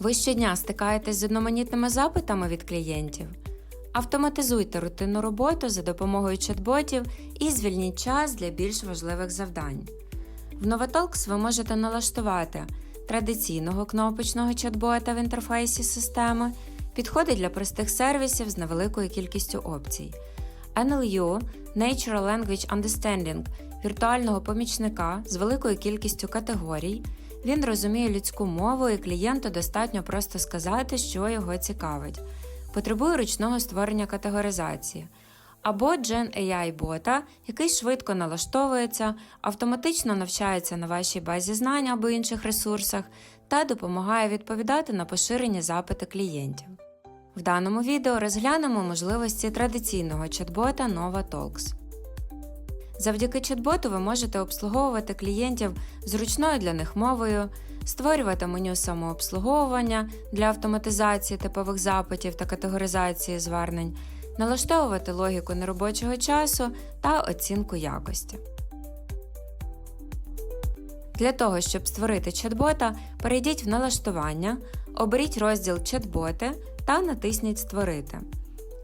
Ви щодня стикаєтесь з одноманітними запитами від клієнтів? Автоматизуйте рутинну роботу за допомогою чат-ботів і звільніть час для більш важливих завдань. В Novatalks ви можете налаштувати традиційного кнопочного чат-бота в інтерфейсі системи, підходить для простих сервісів з невеликою кількістю опцій. NLU Natural Language Understanding віртуального помічника з великою кількістю категорій. Він розуміє людську мову і клієнту достатньо просто сказати, що його цікавить. Потребує ручного створення категоризації. Або Gen AI бота, який швидко налаштовується, автоматично навчається на вашій базі знань або інших ресурсах та допомагає відповідати на поширені запити клієнтів. В даному відео розглянемо можливості традиційного чат-бота Nova Talks. Завдяки чат-боту ви можете обслуговувати клієнтів зручною для них мовою, створювати меню самообслуговування для автоматизації типових запитів та категоризації звернень, налаштовувати логіку неробочого часу та оцінку якості. Для того, щоб створити чат-бота, перейдіть в налаштування, оберіть розділ Чат-боти та натисніть Створити.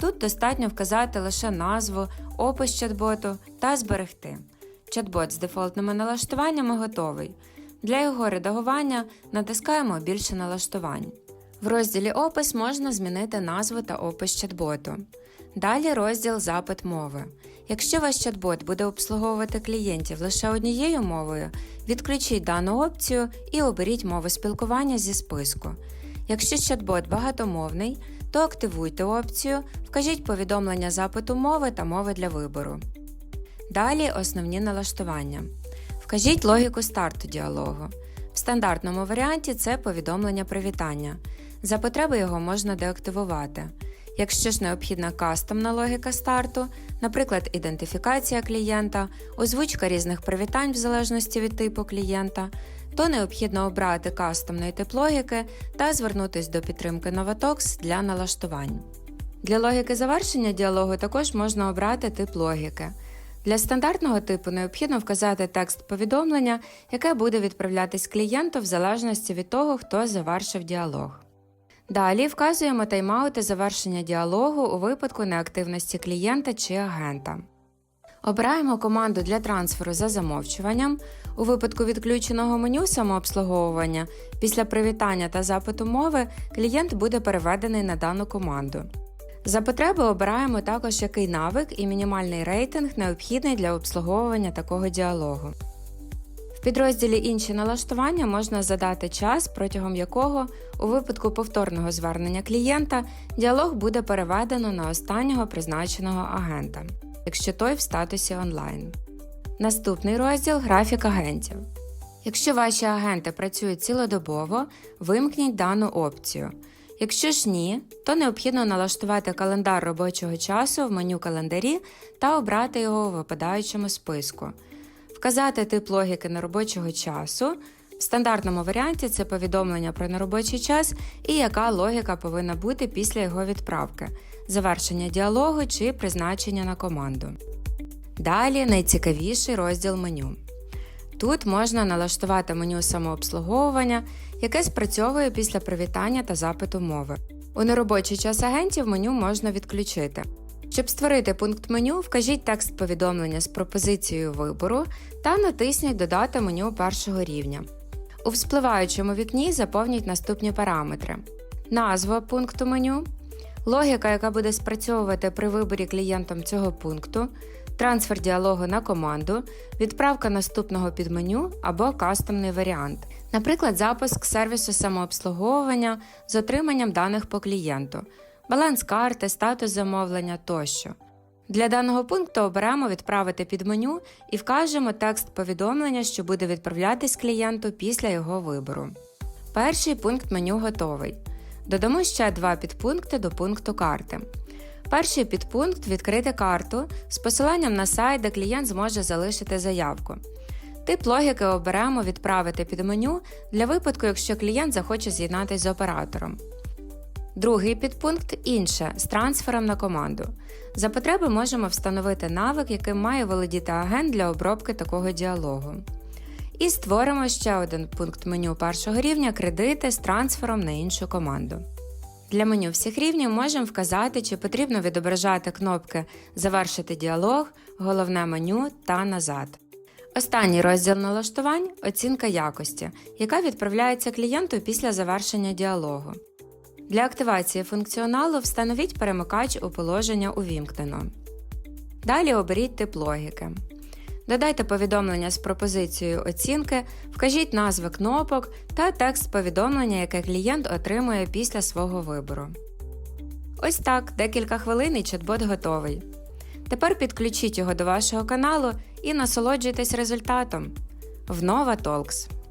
Тут достатньо вказати лише назву, опис чат-боту та зберегти. Чат-бот з дефолтними налаштуваннями готовий. Для його редагування натискаємо Більше налаштувань. В розділі Опис можна змінити назву та опис чат-боту. Далі розділ Запит мови. Якщо ваш чат-бот буде обслуговувати клієнтів лише однією мовою, відключіть дану опцію і оберіть мову спілкування зі списку. Якщо чат-бот багатомовний, то активуйте опцію, вкажіть повідомлення запиту мови та мови для вибору. Далі основні налаштування. Вкажіть логіку старту діалогу. В стандартному варіанті це повідомлення привітання. За потреби його можна деактивувати. Якщо ж необхідна кастомна логіка старту, наприклад, ідентифікація клієнта, озвучка різних привітань в залежності від типу клієнта, то необхідно обрати кастомний тип логіки та звернутися до підтримки Novatox для налаштувань. Для логіки завершення діалогу також можна обрати тип логіки. Для стандартного типу необхідно вказати текст повідомлення, яке буде відправлятись клієнту в залежності від того, хто завершив діалог. Далі вказуємо тайм-аути завершення діалогу у випадку неактивності клієнта чи агента. Обираємо команду для трансферу за замовчуванням. У випадку відключеного меню самообслуговування після привітання та запиту мови клієнт буде переведений на дану команду. За потреби обираємо також, який навик і мінімальний рейтинг необхідний для обслуговування такого діалогу. В підрозділі Інші налаштування можна задати час, протягом якого у випадку повторного звернення клієнта діалог буде переведено на останнього призначеного агента, якщо той в статусі онлайн. Наступний розділ графік агентів. Якщо ваші агенти працюють цілодобово, вимкніть дану опцію. Якщо ж ні, то необхідно налаштувати календар робочого часу в меню календарі та обрати його у випадаючому списку. Вказати тип логіки неробочого часу. В стандартному варіанті це повідомлення про неробочий час і яка логіка повинна бути після його відправки, завершення діалогу чи призначення на команду. Далі найцікавіший розділ меню. Тут можна налаштувати меню самообслуговування, яке спрацьовує після привітання та запиту мови. У неробочий час агентів меню можна відключити. Щоб створити пункт меню, вкажіть текст повідомлення з пропозицією вибору та натисніть Додати меню першого рівня. У вспливаючому вікні заповніть наступні параметри: назва пункту меню, логіка, яка буде спрацьовувати при виборі клієнтом цього пункту, трансфер діалогу на команду, відправка наступного підменю або кастомний варіант, наприклад, запуск сервісу самообслуговування з отриманням даних по клієнту, баланс карти, статус замовлення тощо. Для даного пункту оберемо Відправити під меню і вкажемо текст повідомлення, що буде відправлятись клієнту після його вибору. Перший пункт меню готовий. Додамо ще два підпункти до пункту карти. Перший підпункт відкрити карту з посиланням на сайт, де клієнт зможе залишити заявку. Тип логіки оберемо Відправити під меню для випадку, якщо клієнт захоче з'єднатися з оператором. Другий підпункт інше з трансфером на команду. За потреби можемо встановити навик, яким має володіти агент для обробки такого діалогу. І створимо ще один пункт меню першого рівня кредити з трансфером на іншу команду. Для меню всіх рівнів можемо вказати, чи потрібно відображати кнопки Завершити діалог, головне меню та назад. Останній розділ налаштувань оцінка якості, яка відправляється клієнту після завершення діалогу. Для активації функціоналу встановіть перемикач у положення увімкнено. Далі оберіть тип логіки. Додайте повідомлення з пропозицією оцінки, вкажіть назви кнопок та текст повідомлення, яке клієнт отримує після свого вибору. Ось так, декілька хвилин і чат-бот готовий. Тепер підключіть його до вашого каналу і насолоджуйтесь результатом. В Nova Talks.